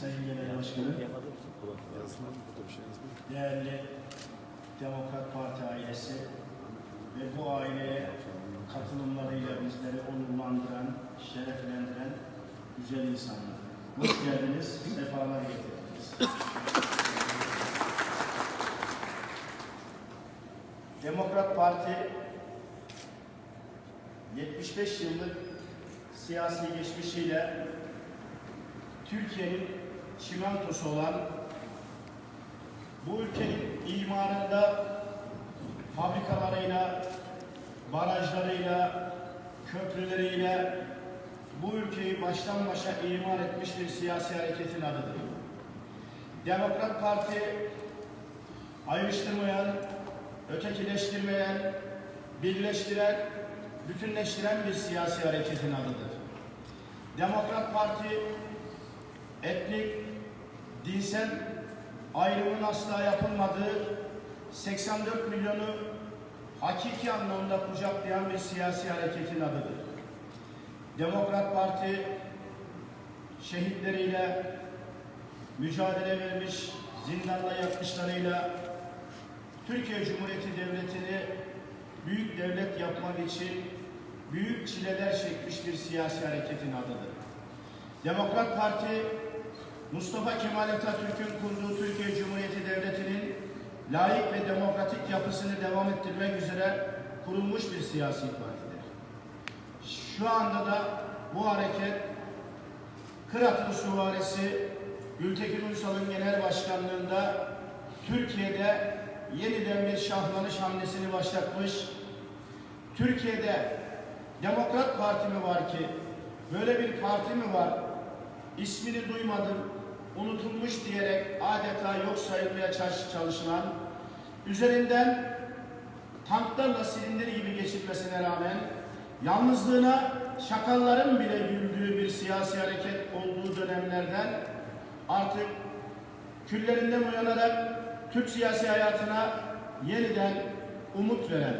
Sayın Genel Başkanım, değerli Demokrat Parti ailesi ve bu aileye katılımlarıyla bizleri onurlandıran, şereflendiren güzel insanlar. Hoş geldiniz, sefalar getirdiniz. Demokrat Parti 75 yıllık siyasi geçmişiyle Türkiye'nin çimentosu olan bu ülkenin imarında fabrikalarıyla, barajlarıyla, köprüleriyle bu ülkeyi baştan başa imar etmiş bir siyasi hareketin adıdır. Demokrat Parti ayrıştırmayan, ötekileştirmeyen, birleştiren, bütünleştiren bir siyasi hareketin adıdır. Demokrat Parti etnik, dinsel ayrımın asla yapılmadığı 84 milyonu hakiki anlamda kucaklayan bir siyasi hareketin adıdır. Demokrat Parti şehitleriyle mücadele vermiş, zindanda yatmışlarıyla Türkiye Cumhuriyeti Devleti'ni büyük devlet yapmak için büyük çileler çekmiş bir siyasi hareketin adıdır. Demokrat Parti Mustafa Kemal Atatürk'ün kurduğu Türkiye Cumhuriyeti Devleti'nin layık ve demokratik yapısını devam ettirmek üzere kurulmuş bir siyasi partidir. Şu anda da bu hareket Kıratlı Süvarisi Gültekin Uysal'ın genel başkanlığında Türkiye'de yeniden bir şahlanış hamlesini başlatmış. Türkiye'de Demokrat Parti mi var ki? Böyle bir parti mi var? İsmini duymadım, unutulmuş diyerek adeta yok sayılmaya çalış- çalışılan, üzerinden tanklarla silindir gibi geçilmesine rağmen yalnızlığına şakalların bile güldüğü bir siyasi hareket olduğu dönemlerden artık küllerinden uyanarak Türk siyasi hayatına yeniden umut veren,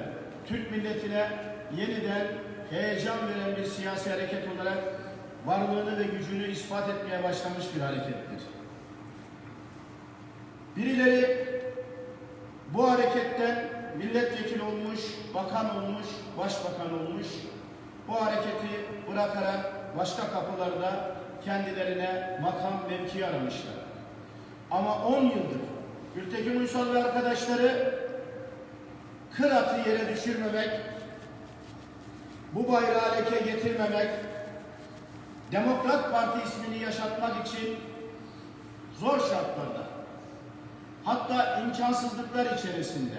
Türk milletine yeniden heyecan veren bir siyasi hareket olarak varlığını ve gücünü ispat etmeye başlamış bir harekettir. Birileri bu hareketten milletvekili olmuş, bakan olmuş, başbakan olmuş, bu hareketi bırakarak başka kapılarda kendilerine makam mevki aramışlar. Ama 10 yıldır Gültekin Uysal ve arkadaşları Kırat'ı yere düşürmemek, bu bayrağı leke getirmemek, Demokrat Parti ismini yaşatmak için zor şartlarda, hatta imkansızlıklar içerisinde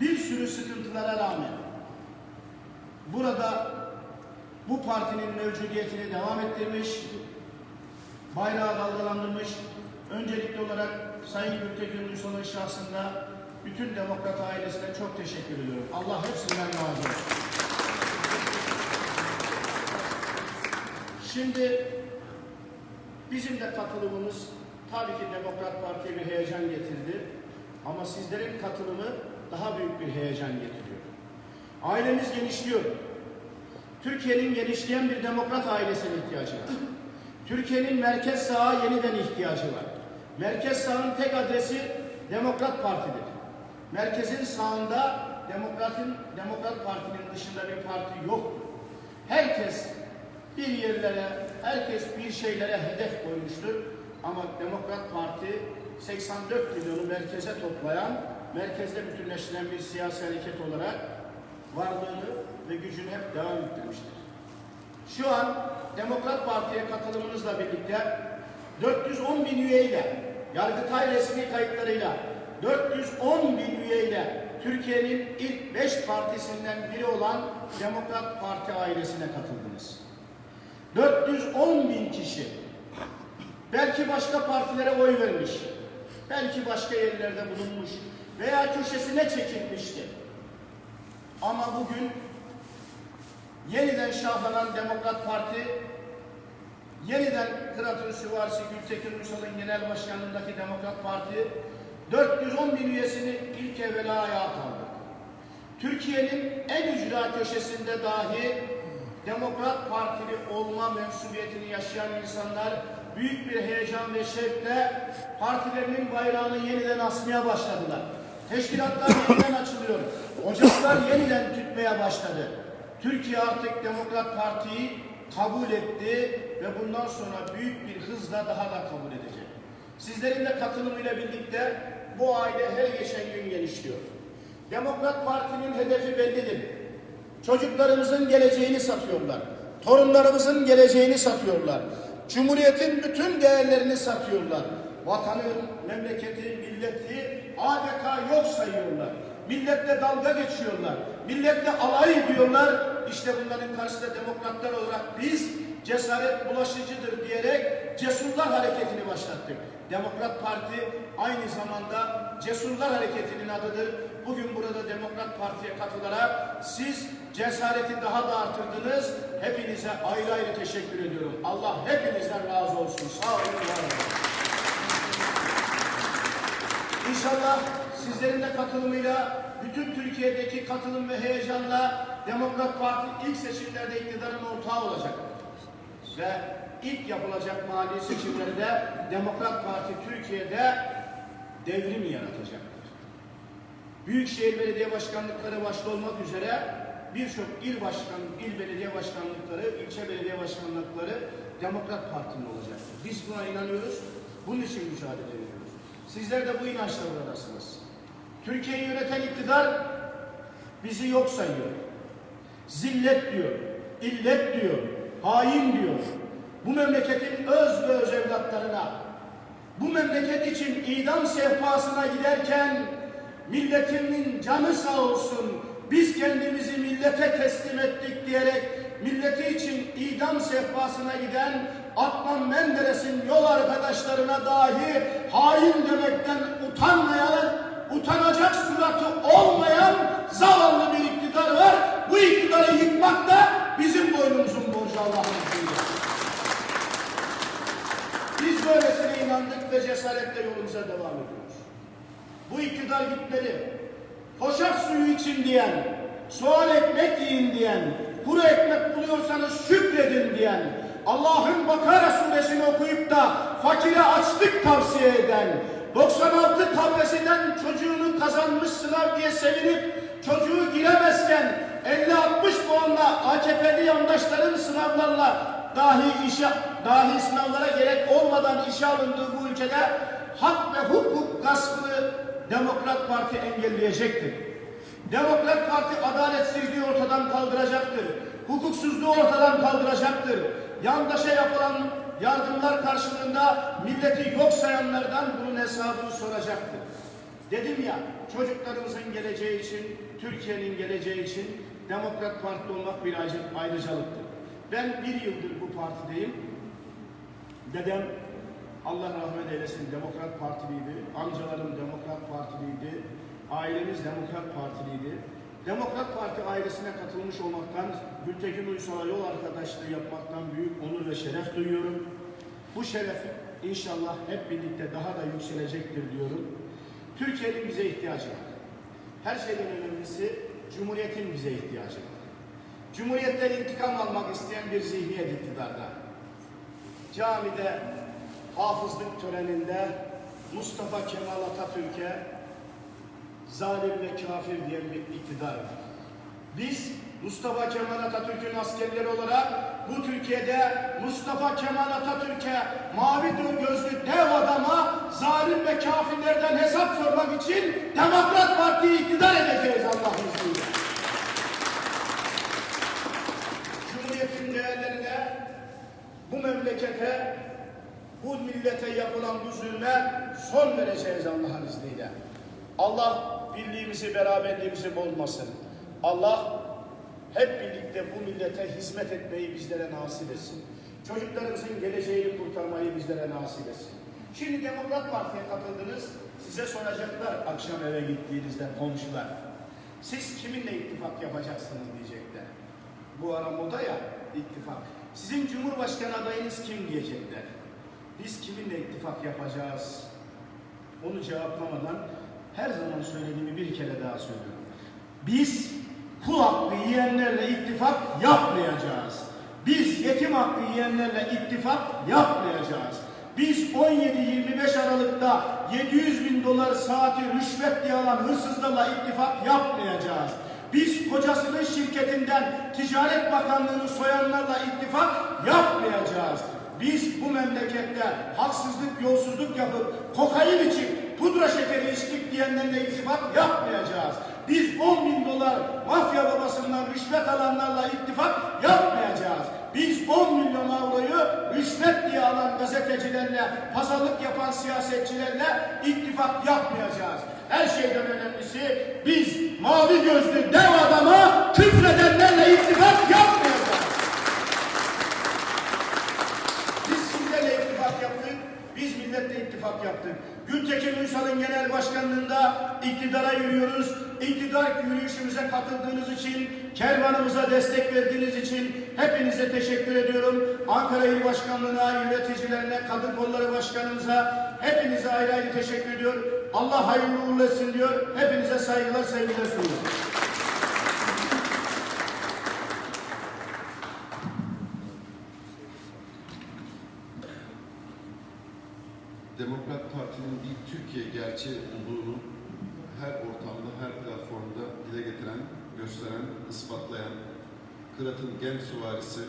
bir sürü sıkıntılara rağmen burada bu partinin mevcudiyetini devam ettirmiş, bayrağı dalgalandırmış, öncelikli olarak Sayın Gültekin Uysal'ın şahsında bütün demokrat ailesine çok teşekkür ediyorum. Allah hepsinden razı olsun. Şimdi bizim de katılımımız tabii ki Demokrat Parti'ye bir heyecan getirdi. Ama sizlerin katılımı daha büyük bir heyecan getiriyor. Ailemiz genişliyor. Türkiye'nin genişleyen bir demokrat ailesine ihtiyacı var. Türkiye'nin merkez sağa yeniden ihtiyacı var. Merkez sağın tek adresi Demokrat Parti'dir. Merkezin sağında Demokrat'ın Demokrat Parti'nin dışında bir parti yoktur. Bir yerlere, herkes bir şeylere hedef koymuştur. Ama Demokrat Parti 84 milyonu merkeze toplayan, merkezde bütünleştiren bir siyasi hareket olarak varlığını ve gücünü hep devam ettirmiştir. Şu an Demokrat Parti'ye katılımınızla birlikte 410 bin üyeyle, Yargıtay resmi kayıtlarıyla 410 bin üyeyle Türkiye'nin ilk 5 partisinden biri olan Demokrat Parti ailesine katıldınız. 410 bin kişi belki başka partilere oy vermiş, belki başka yerlerde bulunmuş veya köşesine çekilmişti. Ama bugün yeniden şahlanan Demokrat Parti, yeniden Kırat'ın süvarisi Gültekin Uysal'ın genel başkanlığındaki Demokrat Parti, 410 bin üyesini ilk evvela ayağa kaldırdı. Türkiye'nin en ücra köşesinde dahi Demokrat Partili olma mensubiyetini yaşayan insanlar büyük bir heyecan ve şevkle partilerinin bayrağını yeniden asmaya başladılar. Teşkilatlar yeniden açılıyor. Ocaklar yeniden tütmeye başladı. Türkiye artık Demokrat Parti'yi kabul etti ve bundan sonra büyük bir hızla daha da kabul edecek. Sizlerin de katılımıyla birlikte bu aile her geçen gün genişliyor. Demokrat Parti'nin hedefi bellidir. Çocuklarımızın geleceğini satıyorlar. Torunlarımızın geleceğini satıyorlar. Cumhuriyetin bütün değerlerini satıyorlar. Vatanı, memleketi, milleti adeta yok sayıyorlar. Milletle dalga geçiyorlar. Milletle alay ediyorlar. İşte bunların karşısında demokratlar olarak biz cesaret bulaşıcıdır diyerek Cesurlar Hareketi'ni başlattık. Demokrat Parti aynı zamanda Cesurlar Hareketi'nin adıdır. Bugün burada Demokrat Parti'ye katılarak siz cesareti daha da artırdınız. Hepinize ayrı ayrı teşekkür ediyorum. Allah hepinizden razı olsun. Sağ olun, var olun. İnşallah sizlerin de katılımıyla bütün Türkiye'deki katılım ve heyecanla Demokrat Parti ilk seçimlerde iktidarın ortağı olacak. Ve ilk yapılacak mali seçimlerde Demokrat Parti Türkiye'de devrim yaratacaktır. Büyükşehir belediye başkanlıkları başta olmak üzere birçok il başkan, il belediye başkanlıkları, ilçe belediye başkanlıkları Demokrat Parti'nin olacaktır. Biz buna inanıyoruz. Bunun için mücadele ediyoruz. Sizler de bu inançla buradasınız. Türkiye'yi yöneten iktidar bizi yok sayıyor. Zillet diyor, illet diyor, hain diyor. Bu memleketin öz ve öz evlatlarına, bu memleket için idam sehpasına giderken milletimin canı sağ olsun, biz kendimizi millete teslim ettik diyerek milleti için idam sehpasına giden Adnan Menderes'in yol arkadaşlarına dahi hain demekten utanmayan, utanacak suratı olmayan zavallı bir iktidar var. Bu iktidarı yıkmak da bizim boynumuzun borcu Allah'ın izniyle. Biz böylesine inandık ve cesaretle yolumuza devam ediyoruz. Bu iktidar gitmeli. Hoşaf suyu için diyen, soğan ekmek yiyin diyen, kuru ekmek buluyorsanız şükredin diyen, Allah'ın Bakara suresini okuyup da fakire açlık tavsiye eden, 96 tablesinden çocuğunu kazanmış sınav diye sevinip çocuğu giremezken 50-60 puanla AKP'li yandaşların sınavlarla dahi işe, dahi sınavlara gerek olmadan işe alındığı bu ülkede hak ve hukuk gaspını Demokrat Parti engelleyecektir. Demokrat Parti adaletsizliği ortadan kaldıracaktır. Hukuksuzluğu ortadan kaldıracaktır. Yandaşa yapılan yardımlar karşılığında milleti yok sayanlardan bunun hesabını soracaktır. Dedim ya çocuklarımızın geleceği için, Türkiye'nin geleceği için Demokrat Parti olmak bir ayrı- ayrıcalıktır. Ben bir yıldır bu partideyim. Dedem Allah rahmet eylesin Demokrat Partiliydi. Amcalarım Demokrat Partiliydi. Ailemiz Demokrat Partiliydi. Demokrat Parti ailesine katılmış olmaktan, Gültekin Uysal'a yol arkadaşlığı yapmaktan büyük onur ve şeref duyuyorum. Bu şeref inşallah hep birlikte daha da yükselecektir diyorum. Türkiye'nin bize ihtiyacı var. Her şeyden önemlisi Cumhuriyet'in bize ihtiyacı var. Cumhuriyetten intikam almak isteyen bir zihniyet iktidarda. Camide hafızlık töreninde Mustafa Kemal Atatürk'e zalim ve kafir diyen bir iktidar var. Biz Mustafa Kemal Atatürk'ün askerleri olarak bu Türkiye'de Mustafa Kemal Atatürk'e mavi gözlü dev adama zalim ve kafirlerden hesap sormak için Demokrat Parti'yi iktidar edeceğiz Allah'ın izniyle. Cumhuriyetin değerlerine, bu memlekete, bu millete yapılan bu zulme son vereceğiz Allah'ın izniyle. Allah birliğimizi, beraberliğimizi bozmasın. Allah hep birlikte bu millete hizmet etmeyi bizlere nasip etsin. Çocuklarımızın geleceğini kurtarmayı bizlere nasip etsin. Şimdi Demokrat Parti'ye katıldınız. Size soracaklar akşam eve gittiğinizde komşular. Siz kiminle ittifak yapacaksınız diyecekler. Bu ara moda ya ittifak. Sizin Cumhurbaşkanı adayınız kim diyecekler. Biz kiminle ittifak yapacağız? Onu cevaplamadan her zaman söylediğimi bir kere daha söylüyorum. Biz kul hakkı yiyenlerle ittifak yapmayacağız. Biz yetim hakkı yiyenlerle ittifak yapmayacağız. Biz 17-25 Aralık'ta 700 bin dolar saati rüşvet diye alan hırsızlarla ittifak yapmayacağız. Biz kocasının şirketinden Ticaret Bakanlığı'nı soyanlarla ittifak yapmayacağız. Biz bu memlekette haksızlık, yolsuzluk yapıp kokain için pudra şekeri içtik diyenlerle ittifak yapmayacağız. Biz 10 bin dolar mafya babasından rüşvet alanlarla ittifak yapmayacağız. Biz 10 milyon avroyu rüşvet diye alan gazetecilerle, pazarlık yapan siyasetçilerle ittifak yapmayacağız. Her şeyden önemlisi biz mavi gözlü dev adama küfredenlerle ittifak yapmayacağız. Biz sizlerle ittifak yaptık, biz milletle ittifak yaptık. Gültekin Uysal'ın genel başkanlığında iktidara yürüyoruz. İktidar yürüyüşümüze katıldığınız için, kervanımıza destek verdiğiniz için hepinize teşekkür ediyorum. Ankara İl Başkanlığı'na, yöneticilerine, Kadın Kolları Başkanımıza hepinize ayrı ayrı teşekkür ediyorum. Allah hayırlı uğurlu etsin diyor. Hepinize saygılar, sevgiler sunuyorum. Demokrat Parti'nin bir Türkiye gerçeği olduğunu her ortamda, her platformda dile getiren, gösteren, ispatlayan Kırat'ın genç süvarisi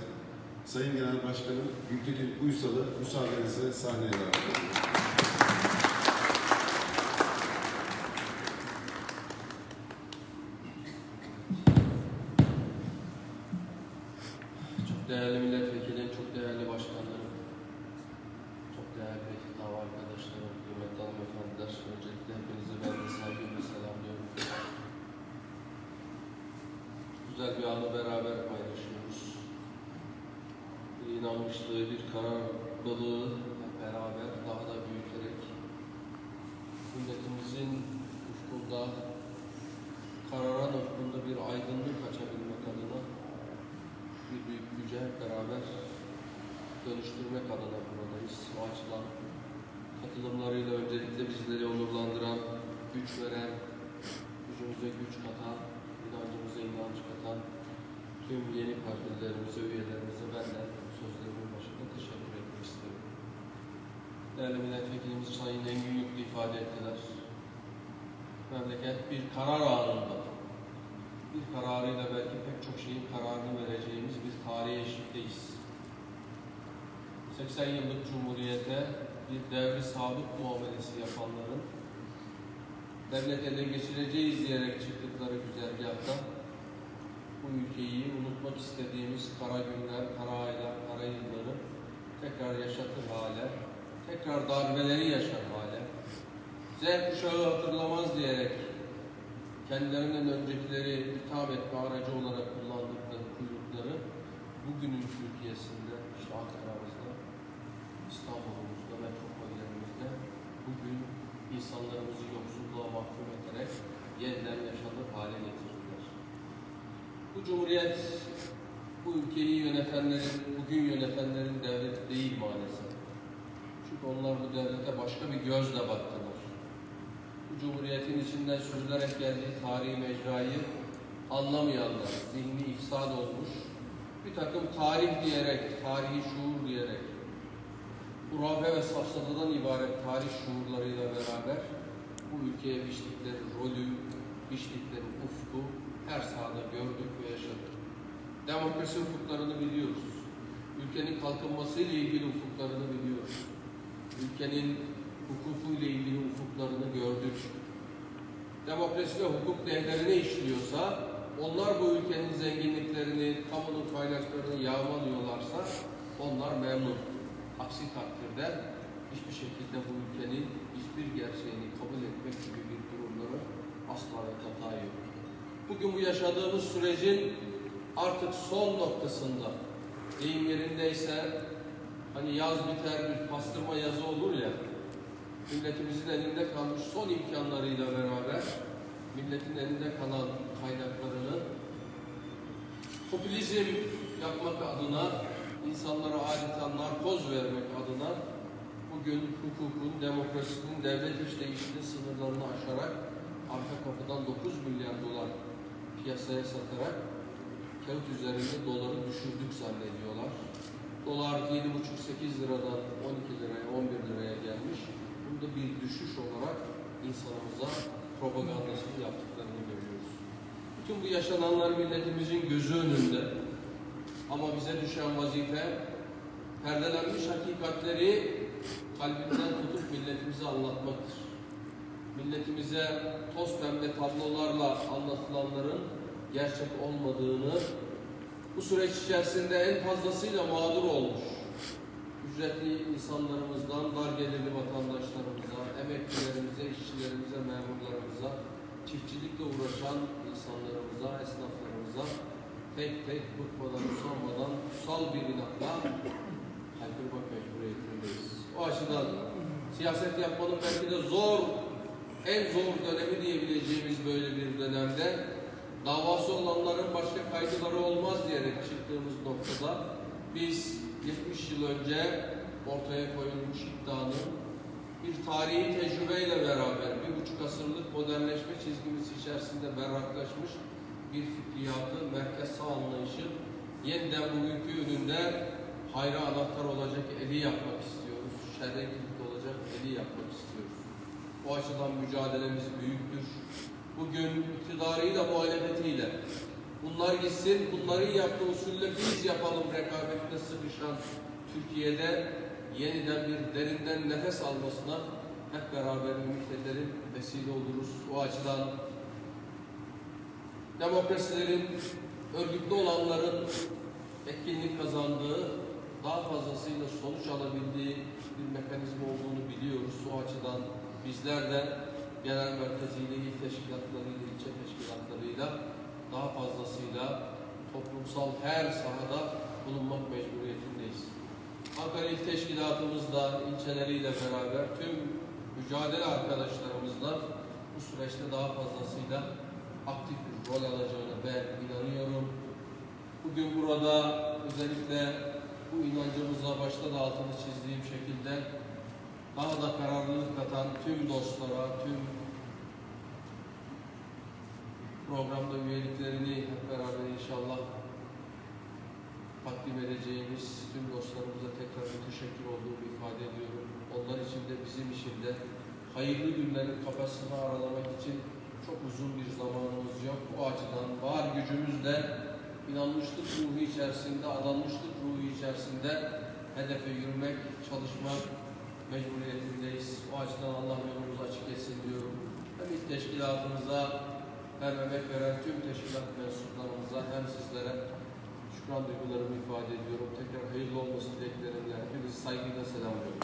Sayın Genel Başkanım Gültekin Uysal'ı müsaadenizle sahneye davet ediyorum. Çok değerli milletvekilim, çok değerli başkanlarım, çok değerli dava arkadaşlarım, kıymetli hanımefendiler, öncelikle hepinizi ben de saygıyla selamlıyorum. Güzel bir anı beraber paylaşıyoruz. Bir inanmışlığı, bir kararlılığı hep beraber daha da büyüterek milletimizin ufkunda, kararan ufkunda bir aydınlık açabilmek adına bir büyük güce beraber dönüştürmek adına buradayız. O açıdan katılımlarıyla öncelikle bizleri onurlandıran, güç veren, gücümüze güç katan tüm yeni partilerimize, üyelerimize ben de sözlerimin başında teşekkür etmek isterim. Değerli milletvekilimiz Sayın Engin Yüklü ifade ettiler. Memleket bir karar anında bir kararıyla belki pek çok şeyin kararını vereceğimiz bir tarihe eşikteyiz. 80 yıllık Cumhuriyete bir devri sabit muamelesi yapanların devlet ele geçireceğiz diyerek çıktıkları güzergahta bu ülkeyi unutmak istediğimiz kara günler, kara aylar, kara yılları tekrar yaşatır hale, tekrar darbeleri yaşar hale, Z kuşağı hatırlamaz diyerek kendilerinden öncekileri hitap etme aracı olarak kullandıkları kuyrukları bugünün Türkiye'sinde, işte Ankara'mızda, İstanbul'umuzda, metropollerimizde bugün insanlarımızı yoksulluğa mahkum ederek yeniden yaşanır hale getirdiler. Bu cumhuriyet, bu ülkeyi yönetenlerin, bugün yönetenlerin devleti değil maalesef. Çünkü onlar bu devlete başka bir gözle baktılar bu cumhuriyetin içinden süzülerek geldiği tarihi mecrayı anlamayanlar, zihni ifsad olmuş, bir takım tarih diyerek, tarihi şuur diyerek, hurafe ve safsatadan ibaret tarih şuurlarıyla beraber bu ülkeye biçtikleri rolü, biçtikleri ufku her sahada gördük ve yaşadık. Demokrasi ufuklarını biliyoruz. Ülkenin kalkınmasıyla ilgili ufuklarını biliyoruz. Ülkenin hukukuyla ilgili ufuklarını gördük. Demokrasi ve hukuk nehirlerine işliyorsa, onlar bu ülkenin zenginliklerini, kamunun paylaşlarını yağmalıyorlarsa onlar memnun. Aksi takdirde hiçbir şekilde bu ülkenin hiçbir gerçeğini kabul etmek gibi bir durumları asla ve kata yok. Bugün bu yaşadığımız sürecin artık son noktasında, deyim yerindeyse, hani yaz biter bir pastırma yazı olur ya, milletimizin elinde kalmış son imkanlarıyla beraber milletin elinde kalan kaynaklarını popülizm yapmak adına insanlara adeta narkoz vermek adına bugün hukukun, demokrasinin, devlet işleyişinin sınırlarını aşarak arka kapıdan 9 milyar dolar piyasaya satarak kağıt üzerinde doları düşürdük zannediyorlar. Dolar 7,5-8 liradan 12 liraya, 11 liraya gelmiş. Bunda bir düşüş olarak insanımıza propagandasını yaptıklarını görüyoruz. Bütün bu yaşananlar milletimizin gözü önünde. Ama bize düşen vazife perdelenmiş hakikatleri kalbinden tutup milletimize anlatmaktır. Milletimize toz pembe tablolarla anlatılanların gerçek olmadığını bu süreç içerisinde en fazlasıyla mağdur olmuş ücretli insanlarımızdan dar gelirli vatandaşlarımıza, emeklilerimize, işçilerimize, memurlarımıza, çiftçilikle uğraşan insanlarımıza, esnaflarımıza tek tek bıkmadan, usanmadan, kutsal bir inatla haykırmak mecburiyetindeyiz. O açıdan siyaset yapmanın belki de zor, en zor dönemi diyebileceğimiz böyle bir dönemde davası olanların başka kaygıları olmaz diyerek çıktığımız noktada biz 70 yıl önce ortaya koyulmuş iddianın bir tarihi tecrübeyle beraber bir buçuk asırlık modernleşme çizgimiz içerisinde berraklaşmış bir fikriyatı, merkez sağ anlayışı yeniden bugünkü önünde hayra anahtar olacak eli yapmak istiyoruz. Şerre olacak eli yapmak istiyoruz. Bu açıdan mücadelemiz büyüktür. Bugün iktidarıyla muhalefetiyle bunlar gitsin, bunları iyi yaptı usulle biz yapalım rekabetine sıkışan Türkiye'de yeniden bir derinden nefes almasına hep beraber ümit edelim, vesile oluruz. O açıdan demokrasilerin, örgütlü olanların etkinlik kazandığı, daha fazlasıyla sonuç alabildiği bir mekanizma olduğunu biliyoruz. O açıdan bizler de genel merkeziyle, il teşkilatlarıyla, ilçe teşkilatlarıyla daha fazlasıyla toplumsal her sahada bulunmak mecburiyetindeyiz. Ankara İl Teşkilatımızla, ilçeleriyle beraber tüm mücadele arkadaşlarımızla bu süreçte daha fazlasıyla aktif bir rol alacağına ben inanıyorum. Bugün burada özellikle bu inancımıza başta da altını çizdiğim şekilde daha da kararlılık katan tüm dostlara, tüm programda üyeliklerini hep beraber inşallah takdim edeceğimiz tüm dostlarımıza tekrar bir teşekkür olduğumu ifade ediyorum. Onlar için de bizim için de hayırlı günlerin kafasını aralamak için çok uzun bir zamanımız yok. Bu açıdan var gücümüzle inanmışlık ruhu içerisinde, adanmışlık ruhu içerisinde hedefe yürümek, çalışmak mecburiyetindeyiz. O açıdan Allah yolumuzu açık etsin diyorum. Hem ilk teşkilatımıza hem emek veren tüm teşkilat mensuplarımıza hem sizlere şükran duygularımı ifade ediyorum. Tekrar hayırlı olması dileklerimle hepinizi saygıyla selamlıyorum.